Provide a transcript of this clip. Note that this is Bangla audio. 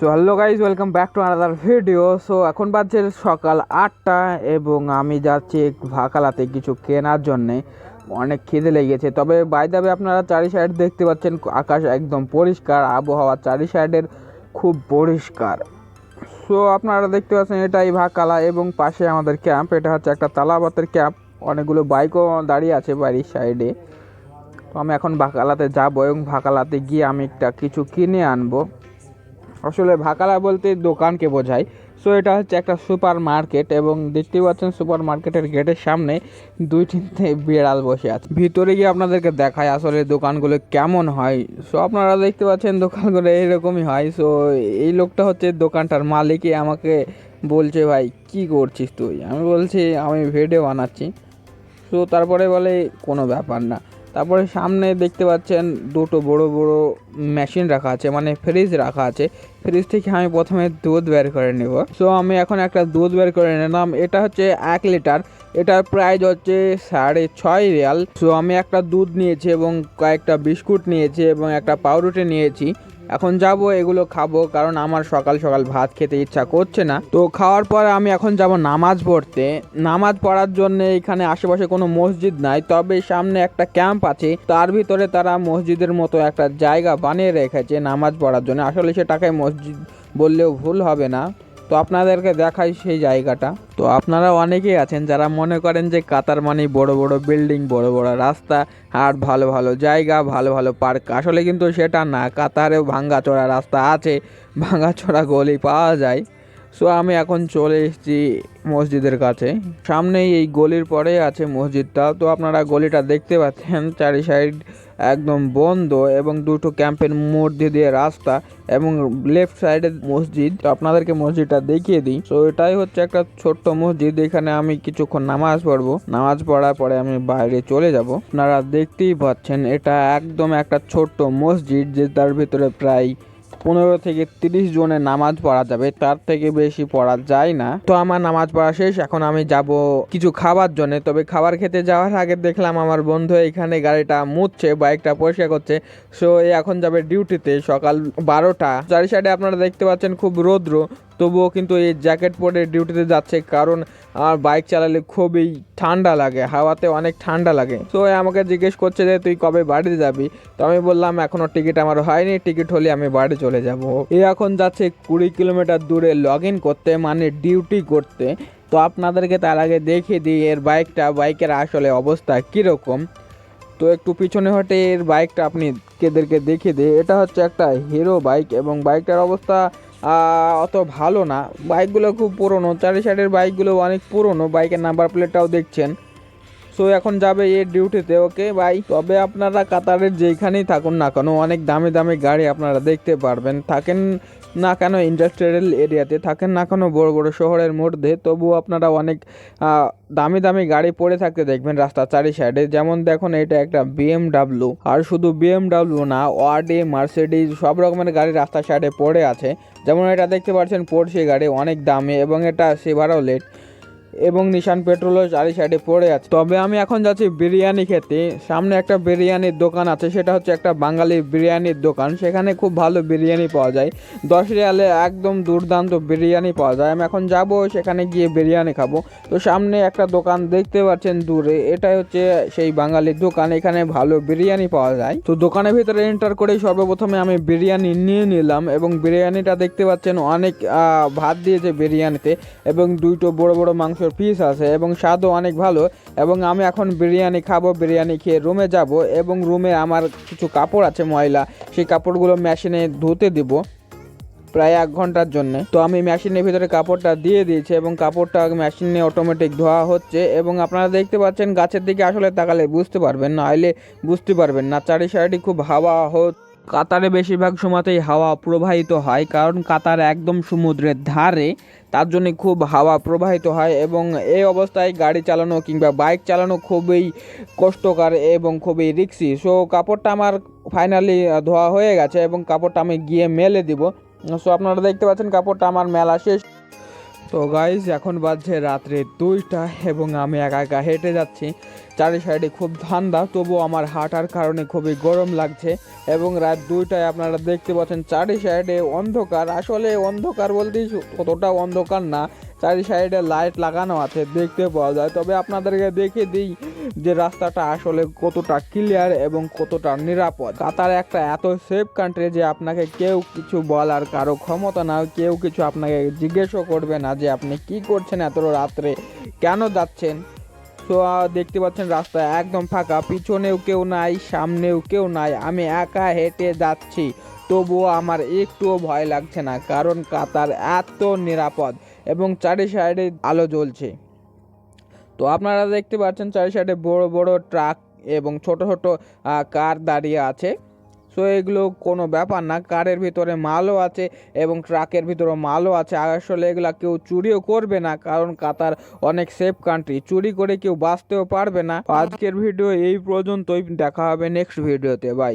তো hello guys welcome back to another video so এখন বাজছে সকাল আটটা এবং আমি যাচ্ছি ভাকালাতে কিছু কেনার জন্যে। অনেক খিদে লেগেছে। তবে বাই দাবে আপনারা চারি সাইড দেখতে পাচ্ছেন, আকাশ একদম পরিষ্কার, আবহাওয়া চারি সাইডের খুব পরিষ্কার। সো আপনারা দেখতে পাচ্ছেন, এটাই ভাকালা এবং পাশে আমাদের ক্যাম্প এটা হচ্ছে একটা তালাবাতের ক্যাম্প অনেকগুলো বাইকও দাঁড়িয়ে আছে বাড়ির সাইডে তো আমি এখন ভাকালাতে যাব এবং ভাকালাতে গিয়ে আমি একটা কিছু কিনে আনব। আসলে ভাকালা বলতে দোকানকে বোঝায়। সো এটা হচ্ছে একটা সুপার মার্কেট এবং দেখতেই পাচ্ছেন সুপার মার্কেটের গেটের সামনে দুই তিনটে বিড়াল বসে আছে। ভিতরে গিয়ে আপনাদেরকে দেখায় আসলে দোকানগুলো কেমন হয়। সো আপনারা দেখতে পাচ্ছেন দোকানগুলো এইরকমই হয়। সো এই লোকটা হচ্ছে দোকানটার মালিকই আমাকে বলছে, ভাই, কি করছিস তুই? আমি বলছি, আমি ভিডিও বানাচ্ছি। সো তারপরে বলে, কোনো ব্যাপার না। তারপরে সামনে দেখতে পাচ্ছেন দুটো বড় বড় মেশিন রাখা আছে মানে ফ্রিজ রাখা আছে। ফ্রিজ থেকে আমি প্রথমে দুধ বের করে নেব। সো আমি এখন একটা দুধ বের করে নিলাম। এটা হচ্ছে এক লিটার এটার প্রাইস হচ্ছে সাড়ে ছয় রিয়াল সো আমি একটা দুধ নিয়েছি এবং কয়েকটা বিস্কুট নিয়েছি এবং একটা পাউরুটি নিয়েছি। এখন যাব, এগুলো খাব, কারণ আমার সকাল সকাল ভাত খেতে ইচ্ছা করছে না। তো খাওয়ার পরে আমি এখন যাব নামাজ পড়তে। নামাজ পড়ার জন্য এখানে আশেপাশে কোনো মসজিদ নাই, তবে সামনে একটা ক্যাম্প আছে। তার ভিতরে তারা মসজিদের মতো একটা জায়গা বানিয়ে রেখেছে নামাজ পড়ার জন্য। আসলে সেটাকে মসজিদ বললেও ভুল হবে না। তো আপনাদেরকে দেখাই সেই জায়গাটা। তো আপনারা অনেকেই আছেন যারা মনে করেন যে কাতার মানে বড় বড় বিল্ডিং, বড় বড় রাস্তা, আর ভালো ভালো জায়গা, ভালো ভালো পার্ক। আসলে কিন্তু সেটা না, কাতারেও ভাঙ্গাচোরা রাস্তা আছে, ভাঙ্গাচোরা গলি পাওয়া যায়। সো আমি এখন চলে এসেছি মসজিদের কাছে। সামনেই এই গলির পরে আছে মসজিদটা। তো আপনারা গলিটা দেখতে পাচ্ছেন চারি সাইড একদম বন্ধ এবং দুটো ক্যাম্পের মধ্যে দিয়ে রাস্তা এবং লেফট সাইডে মসজিদ। তো আপনাদেরকে মসজিদটা দেখিয়ে দিই। তো এটাই হচ্ছে একটা ছোট্ট মসজিদ। এখানে আমি কিছুক্ষণ নামাজ পড়ব। নামাজ পড়ার পরে আমি বাইরে চলে যাব। আপনারা দেখতেই পাচ্ছেন, এটা একদম একটা ছোট্ট মসজিদ যে তার ভিতরে প্রায় পনেরো থেকে তিরিশ জনের নামাজ পড়া যাবে, তার থেকে বেশি পড়া যায় না। তো আমার নামাজ পড়া শেষ, এখন আমি যাব কিছু খাবার জন্য। তবে খাবার খেতে যাওয়ার আগে দেখলাম আমার বন্ধু এখানে গাড়িটা মুছছে, বাইকটা পরিষ্কার করছে। সো এখন যাবে ডিউটিতে সকাল বারোটা। চারি সাইডে আপনারা দেখতে পাচ্ছেন খুব রৌদ্র। তবুও কিন্তু এই জ্যাকেট পরে ডিউটিতে যাচ্ছে কারণ আমার বাইক চালালে খুবই ঠান্ডা লাগে, হাওয়াতে অনেক ঠান্ডা লাগে। তো আমাকে জিজ্ঞেস করছে যে, তুই কবে বাড়িতে যাবি? তো আমি বললাম, এখনও টিকিট আমার হয়নি, টিকিট হলে আমি বাড়ি চলে যাব। এ এখন যাচ্ছে কুড়ি কিলোমিটার দূরে লগ ইন করতে মানে ডিউটি করতে। তো আপনাদেরকে তার আগে দেখিয়ে দিই, এর বাইকটা, বাইকের আসলে অবস্থা কীরকম। তো একটু পিছনে হটে এর বাইকটা আপনি কেদেরকে দেখিয়ে দিই। এটা হচ্ছে একটা হিরো বাইক এবং বাইকটার অবস্থা অত ভালো না। বাইকগুলো খুব পুরনো। চারি সাইডের বাইকগুলো অনেক পুরনো। বাইকের নাম্বার প্লেটটাও দেখছেন। সো এখন যাবে এর ডিউটিতে ওকে বাই তবে আপনারা কাতারের যেখানেই থাকুন না কেন, অনেক দামি দামি গাড়ি আপনারা দেখতে পারবেন। থাকেন না কেন ইন্ডাস্ট্রিয়াল এরিয়াতে থাকেন না কেন বড় বড় শহরের মধ্যে, তবুও আপনারা অনেক দামি দামি গাড়ি পড়ে থাকতে দেখবেন রাস্তার চারি সাইডে যেমন দেখুন, এটা একটা বিএমডাব্লিউ আর শুধু বিএমডাব্লিউ না ওয়ার্ডে মার্সিডিজ সব রকমের গাড়ি রাস্তার সাইডে পড়ে আছে। যেমন এটা দেখতে পাচ্ছেন পোর্সে গাড়ি, অনেক দামি, এবং এটা সেভারও এবং নিশান পেট্রোলও চারি সাইডে পড়ে আছে। তবে আমি এখন যাচ্ছি বিরিয়ানি খেতে। সামনে একটা বিরিয়ানির দোকান আছে, সেটা হচ্ছে একটা বাঙালি বিরিয়ানির দোকান। সেখানে খুব ভালো বিরিয়ানি পাওয়া যায়। দশ রিয়ালে একদম দুর্দান্ত বিরিয়ানি পাওয়া যায়। আমি এখন যাব, সেখানে গিয়ে বিরিয়ানি খাব। তো সামনে একটা দোকান দেখতে পাচ্ছেন দূরে। এটাই হচ্ছে সেই বাঙালির দোকান। এখানে ভালো বিরিয়ানি পাওয়া যায়। তো দোকানের ভিতরে এন্টার করেই সর্বপ্রথমে আমি বিরিয়ানি নিয়ে নিলাম এবং বিরিয়ানিটা দেখতে পাচ্ছেন অনেক ভাত দিয়েছে বিরিয়ানিতে এবং দুইটো বড় বড় মাংসের পিস আছে এবং স্বাদও অনেক ভালো এবং আমি এখন বিরিয়ানি খাব, বিরিয়ানি খেয়ে রুমে যাব এবং রুমে আমার কিছু কাপড় আছে ময়লা, সেই কাপড়গুলো মেশিনে ধুতে দিব প্রায় এক ঘণ্টার জন্য। তো আমি মেশিনের ভিতরে কাপড়টা দিয়ে দিয়েছি এবং কাপড়টা মেশিনে অটোমেটিক ধোয়া হচ্ছে এবং আপনারা দেখতে পাচ্ছেন গাছের দিকে আসলে তাকালে বুঝতে পারবেন না আইলে বুঝতে পারবেন না। চারি সাইডে খুব হাওয়া হচ্ছে। কাতারে বেশিরভাগ সময়তেই হাওয়া প্রবাহিত হয়, কারণ কাতার একদম সমুদ্রের ধারে, তার জন্য খুব হাওয়া প্রবাহিত হয় এবং এই অবস্থায় গাড়ি চালানো কিংবা বাইক চালানো খুবই কষ্টকর এবং খুবই রিক্সি। সো কাপড়টা আমার ফাইনালি ধোয়া হয়ে গেছে এবং কাপড়টা আমি গিয়ে মেলে দিব। সো আপনারা দেখতে পাচ্ছেন কাপড়টা আমার মেলা শেষ। তো গাইজ এখন বাজছে রাত্রে দুইটা এবং আমি একা একা হেঁটে যাচ্ছি। চারি সাইডে খুব ঠান্ডা তবুও আমার হাঁটার কারণে খুবই গরম লাগছে এবং রাত দুইটায় আপনারা দেখতে পাচ্ছেন চারি সাইডে অন্ধকার। আসলে অন্ধকার বলতেই অতটা অন্ধকার না চারি সাইডে লাইট লাগানো আছে, দেখতে পাওয়া যায়। তবে আপনাদেরকে দেখে দিই যে রাস্তাটা আসলে কতটা ক্লিয়ার এবং কতটা নিরাপদ। কাতার একটা এত সেফ কান্ট্রি যে আপনাকে কেউ কিছু বলার কারও ক্ষমতা না, কেউ কিছু আপনাকে জিজ্ঞেসও করবে না যে আপনি কি করছেন এত রাত্রে, কেন যাচ্ছেন। তো দেখতে পাচ্ছেন রাস্তা একদম ফাঁকা, পিছনেও কেউ নাই, সামনেও কেউ নাই, আমি একা হেঁটে যাচ্ছি। তবুও আমার একটুও ভয় লাগছে না, কারণ কাতার এত নিরাপদ। এবং চারি সাইডে আলো জ্বলছে। তো আপনারা দেখতে পাচ্ছেন চারি সাইডে বড় বড় ট্রাক এবং ছোট ছোট কার দাঁড়িয়ে আছে। সো এগুলো কোনো ব্যাপার না, কারের ভিতরে মালও আছে এবং ট্রাকের ভিতরে মালও আছে। আসলে এগুলা কেউ চুরিও করবে না, কারণ কাতার অনেক সেফ কান্ট্রি চুরি করে কেউ বাঁচতেও পারবে না। আজকের ভিডিও এই পর্যন্তই, দেখা হবে নেক্সট ভিডিওতে বাই